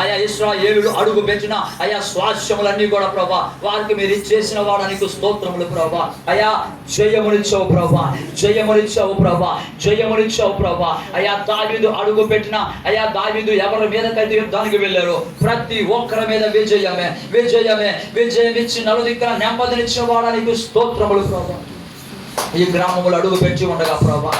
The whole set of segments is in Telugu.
అయా ఇస్రాయేలులు అడుగు పెట్టిన అయా స్వాస్యములన్నీ కూడా ప్రభా వారికి మీరు ఇచ్చేసిన వాడు నీకు స్తోత్రములు ప్రభా. అయా జయమునిచ్చావు ప్రభా జయమునిచ్చావు ప్రభా జయమునిచ్చావు ప్రభా. అయా దావీదు అడుగు పెట్టిన అయా దావీదు ఎవరి మీదకైతే యుద్ధానికి వెళ్ళారు ప్రతి ఒక్కరి మీద విజయమే విజయమే విజయం ఇచ్చి నలుదిక్కన నెమ్మదినిచ్చిన వాడు నీకు స్తోత్రములు ప్రభా. ఈ గ్రామములు అడుగు పెట్టి ఉండగా ప్రభా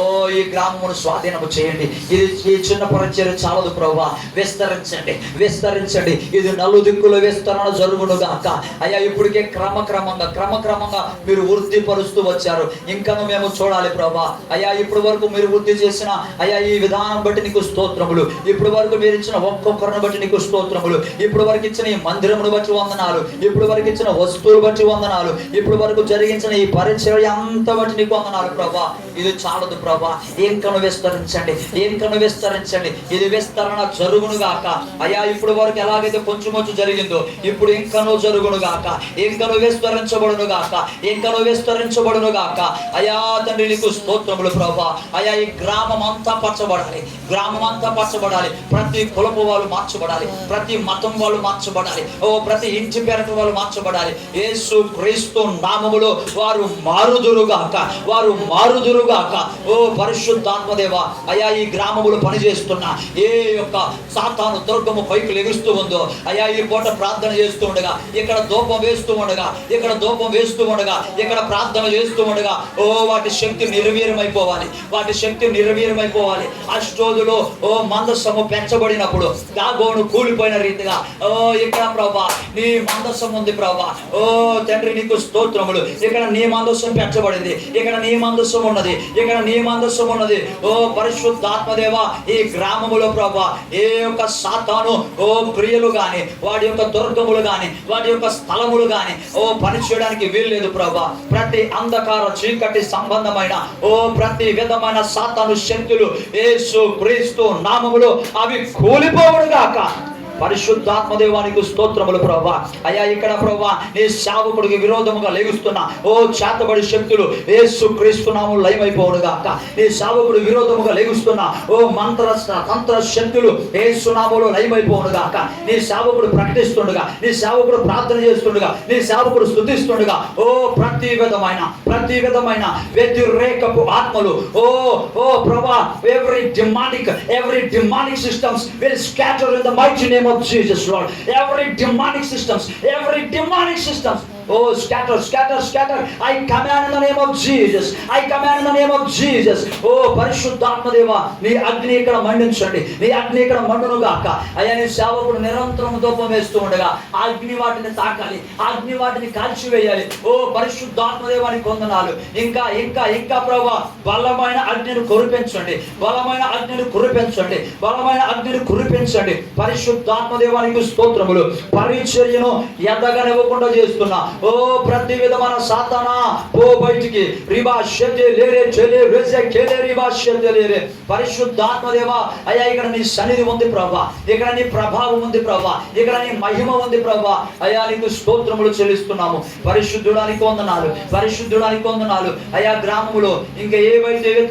ఓ ఈ గ్రామమును స్వాధీనము చేయండి. ఇది ఈ చిన్న పరిచయం చాలదు ప్రభా విస్తరించండి విస్తరించండి. ఇది నలు దిక్కుల విస్తరణ జరుగును గాక. అయ్యా ఇప్పటికే క్రమక్రమంగా క్రమక్రమంగా మీరు వృద్ధి పరుస్తూ వచ్చారు. ఇంకా మేము చూడాలి ప్రభా అయ్యా ఇప్పటి వరకు మీరు వృద్ధి చేసిన అయ్యా ఈ విధానం బట్టి నీకు స్తోత్రములు. ఇప్పటి వరకు మీరు ఇచ్చిన ఒక్కొక్కరిని బట్టి నీకు స్తోత్రములు. ఇప్పుడు వరకు ఇచ్చిన ఈ మందిరమును బట్టి వందనాలు. ఇప్పుడు వరకు ఇచ్చిన వస్తువులు బట్టి వందనాలు. ఇప్పుడు వరకు జరిగించిన ఈ పరిచయం అంత బట్టి నీకు వందనాలు ప్రభా ఇది చాలదు ప్రభా ఇంకను విస్తరించండి ఇంకను విస్తరించండి. ఇది విస్తరణ జరుగును గాక. అయ్యా ఇప్పుడు వరకు ఎలాగైతే కొంచెం కొంచెం జరిగిందో ఇప్పుడు ఇంకను జరుగును గాక. ఇంకను విస్తరించబడును గాక. ఇంకను విస్తరించబడును గాక. అయా తండ్రి నీకు స్తోత్రములు ప్రభా. అయా ఈ గ్రామం అంతా పచ్చబడాలి. గ్రామం అంతా పచ్చబడాలి. ప్రతి కులపు వాళ్ళు మార్చబడాలి. ప్రతి మతం వాళ్ళు మార్చబడాలి. ఓ ప్రతి ఇంటి పేరట వాళ్ళు మార్చబడాలి. యేసు క్రీస్తు నామములో వారు మారుదురుగాక వారు మారుదురుగాక ఓ ఓ పరిశుద్ధాత్మదేవ అయా ఈ గ్రామములు పనిచేస్తున్న ఏ యొక్క సాతాను దుర్గము పైకి లెగుస్తూ ఉందో అయా ఈ పూట ప్రార్థన చేస్తూ ఉండగా ఇక్కడ ధూపం వేస్తూ ఉండగా ఇక్కడ ధూపం వేస్తూ ఉండగా ఇక్కడ ప్రార్థన చేస్తూ ఉండగా ఓ వాటి శక్తి నిర్వీర్యమైపోవాలి వాటి శక్తి నిర్వీర్యమైపోవాలి. అష్టోదులో ఓ మందస్సము పెంచబడినప్పుడు దాగోను కూలిపోయిన రీతిగా ఓ ఇక్కడ ప్రభా నీ మందస్సం ఉంది ప్రభా ఓ తండ్రి నీకు స్తోత్రములు. ఇక్కడ నీ మందస్సం పెంచబడింది ఇక్కడ నీ మందస్సం ఉన్నది ఇక్కడ నీ మందస్సు ఉన్నది ఓ పరిశుద్ధాత్మదేవ ఈ గ్రామములో ప్రభా ఏ యొక్క సాతాను ఓ ప్రియులు గాని వాడి యొక్క దుర్గములు గాని వాటి యొక్క స్థలములు గాని ఓ పని చేయడానికి వీల్లేదు ప్రభా. ప్రతి అంధకార చీకటి సంబంధమైన ఓ ప్రతి విధమైన సాతాను శక్తులు ఏసు క్రీస్తు నామములు అవి కూలిపోవుడు పరిశుద్ధాత్మదేవానికి స్తోత్రములు ప్రభా అయ్యా ఇక్కడ ప్రభా నీ సేవకుడికి విరోధముగా లేగుస్తున్న ఓ చేతబడి శక్తులు ఏసు క్రీస్తునాము లయమైపోవును గాక నీ సేవకుడు విరోధముగా లేగుస్తున్న ఓ మంత్ర తంత్ర శక్తులు ఏసునాములో లయమైపోవును గాక నీ సేవకుడు ప్రకటిస్తుండగా నీ సేవకుడు ప్రార్థన చేస్తుండగా నీ సేవకుడు స్థుతిస్తుండగా ఓ ప్రతి విధమైన ప్రతి విధమైన వ్యతిరేకపు ఆత్మలు ఓ ఓ ప్రభా every demonic every demonic systems will scatter in the mighty name name of Jesus, Lord. Every demonic systems, every demonic systems, O scatter scatter scatter I command in the name of Jesus I command the name of Jesus ఓ పరిశుద్ధాత్మదేవ నీ అగ్ని ఇక్కడ మండించండి. నీ అగ్ని ఇక్కడ మండును గాక. అయ్యా నీ సేవకుడు నిరంతరం దూపం వేస్తూ ఉండగా ఆ అగ్ని వాటిని తాకాలి. ఆ అగ్ని వాటిని కాల్చివేయాలి. ఓ పరిశుద్ధాత్మదేవానికి కొందనాలు. ఇంకా ఇంకా ఇంకా ప్రభా బలమైన అగ్నిని కురిపించండి. బలమైన అగ్నిని కురిపించండి. బలమైన అగ్నిని కురిపించండి. పరిశుద్ధాత్మదేవానికి స్తోత్రములు. పరిచర్యను ఎదగనివ్వకుండా చేస్తున్నా. ఓ ప్రతి విధమైన సాతానా ఓ బయటికి. రిబా షెతే లేరే చెలే రిబా లేరే. పరిశుద్ధాత్మదేవా అయ్యా ఇక్కడ నీ సన్నిధి ఉంది ప్రభా. ఇక్కడ నీ ప్రభావం ఉంది ప్రభా. ఇక్కడ నీ మహిమ ఉంది ప్రభా. అయ్యా నీకు స్తోత్రములు చెల్లిస్తున్నాము. పరిశుద్ధుడానికి వందనాలు పరిశుద్ధుడానికి వందనాలు. అయ్యా గ్రామములో ఇంకా ఏవైతే